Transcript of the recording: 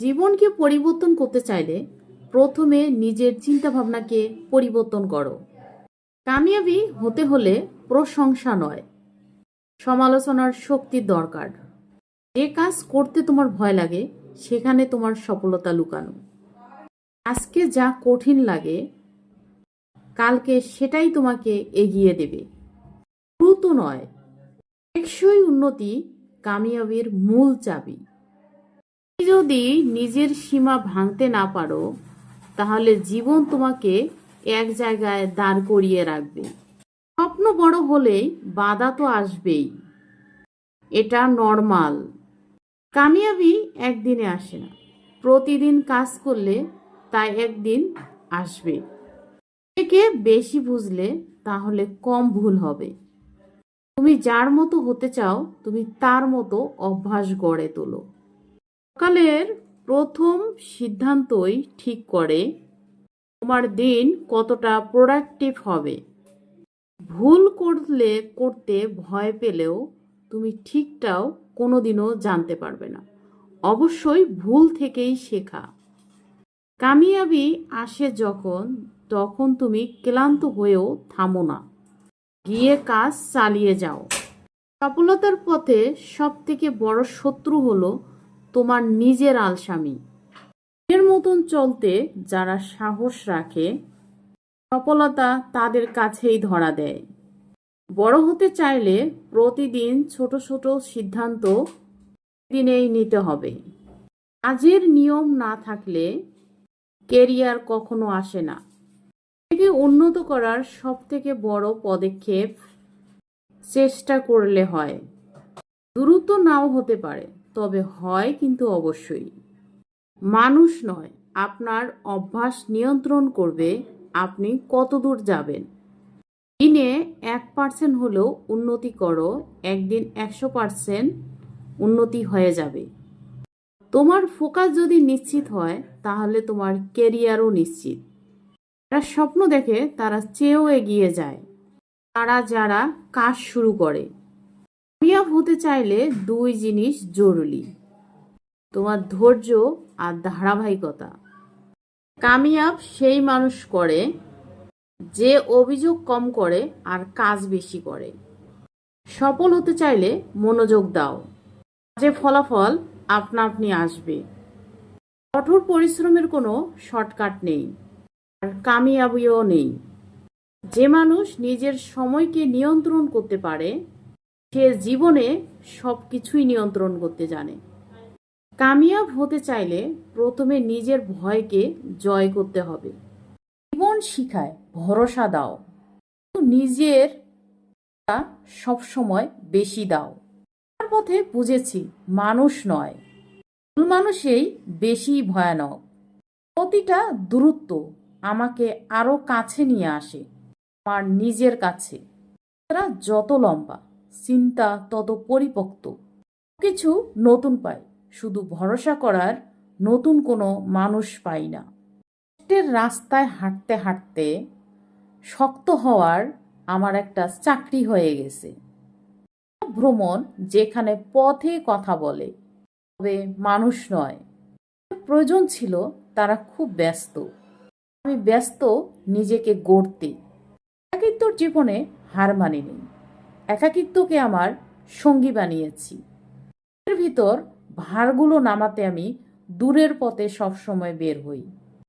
জীবনকে পরিবর্তন করতে চাইলে প্রথমে নিজের চিন্তাভাবনাকে পরিবর্তন করো। কামিয়াবি হতে হলে প্রশংসা নয়, সমালোচনার শক্তির দরকার। যে কাজ করতে তোমার ভয় লাগে, সেখানে তোমার সফলতা লুকানো। আজকে যা কঠিন লাগে, কালকে সেটাই তোমাকে এগিয়ে দেবে। দ্রুত নয়, টেকসই উন্নতি কামিয়াবির মূল চাবি। যদি নিজের সীমা ভাঙতে না পারো, তাহলে জীবন তোমাকে এক জায়গায় দাঁড় করিয়ে রাখবে। স্বপ্ন বড় হলেই বাধা তো আসবেই। এটা নর্মাল। কামিয়াবি একদিনে আসে না। প্রতিদিন কাজ করলে তাই একদিন আসবে। থেকে বেশি বুঝলে তাহলে কম ভুল হবে। তুমি যার মতো হতে চাও, তুমি তার মতো অভ্যাস গড়ে তোলো। সকালের প্রথম সিদ্ধান্তই ঠিক করে তোমার দিন কতটা প্রোডাক্টিভ হবে। ভুল করলে করতে ভয় পেলেও তুমি ঠিকটাও কোনোদিনও জানতে পারবে না। অবশ্যই ভুল থেকেই শেখা। কামিয়াবি আসে যখন, তখন তুমি ক্লান্ত হয়েও থামো না। গিয়ে কাজ চালিয়ে যাও। সফলতার পথে সবথেকে বড় শত্রু হলো তোমার নিজের আলসামি। এর মতন চলতে যারা সাহস রাখে, সফলতা তাদের কাছেই ধরা দেয়। বড় হতে চাইলে প্রতিদিন ছোট ছোট সিদ্ধান্ত দিনেই নিতে হবে। কাজের নিয়ম না থাকলে কেরিয়ার কখনো আসে না। থেকে উন্নত করার সব থেকে বড় পদক্ষেপ চেষ্টা করলে হয়। দ্রুত নাও হতে পারে। তবে হয় কিন্তু অবশ্যই। মানুষ নয়, আপনার অভ্যাস নিয়ন্ত্রণ করবে, আপনি কতদূর যাবেন। দিনে এক পার্সেন্ট হলেও উন্নতি করো, একদিন একশো পার্সেন্ট উন্নতি হয়ে যাবে। তোমার ফোকাস যদি নিশ্চিত হয়, তাহলে তোমার কেরিয়ারও নিশ্চিত। যারা স্বপ্ন দেখে, তারা চেয়েও এগিয়ে যায়। তারা যারা কাজ শুরু করে কামিয়াব হতে চাইলে দুই জিনিস জরুরি। তোমার ধৈর্য আর ধারাবাহিকতা। কামিয়াব সেই মানুষ করে যে অভিযোগ কম করে আর কাজ বেশি করে। সফল হতে চাইলে মনোযোগ দাও। যে ফলাফল আপনা আপনি আসবে। কঠোর পরিশ্রমের কোনো শর্টকাট নেই আর কামিয়াবিও নেই। যে মানুষ নিজের সময়কে নিয়ন্ত্রণ করতে পারে সে জীবনে সব কিছুই নিয়ন্ত্রণ করতে জানে। কামিয়াব হতে চাইলে প্রথমে নিজের ভয়কে জয় করতে হবে। জীবন শিখায়, ভরসা দাও। নিজের সব সময় বেশি দাও। তার পথে বুঝেছি, মানুষ নয়। ভুল মানুষেই বেশি ভয়ানক। প্রতিটা দূরত্ব আমাকে আরও কাছে নিয়ে আসে, আমার নিজের কাছে। যত লম্বা চিন্তা তত পরিপক্ত কিছু নতুন পাই শুধু ভরসা করার নতুন কোনো মানুষ পাই না। কষ্টের রাস্তায় হাঁটতে হাঁটতে শক্ত হওয়ার আমার একটা চাকরি হয়ে গেছে। ভ্রমণ যেখানে পথে কথা বলে, তবে মানুষ নয়। প্রয়োজন ছিল তারা খুব ব্যস্ত। আমি ব্যস্ত নিজেকে গড়তে। একাকিত্বর জীবনে হার মানিনি। একাকিত্বকে আমার সঙ্গী বানিয়েছি। এর ভিতর ভারগুলো নামাতে আমি দূরের পথে সবসময় বের হই।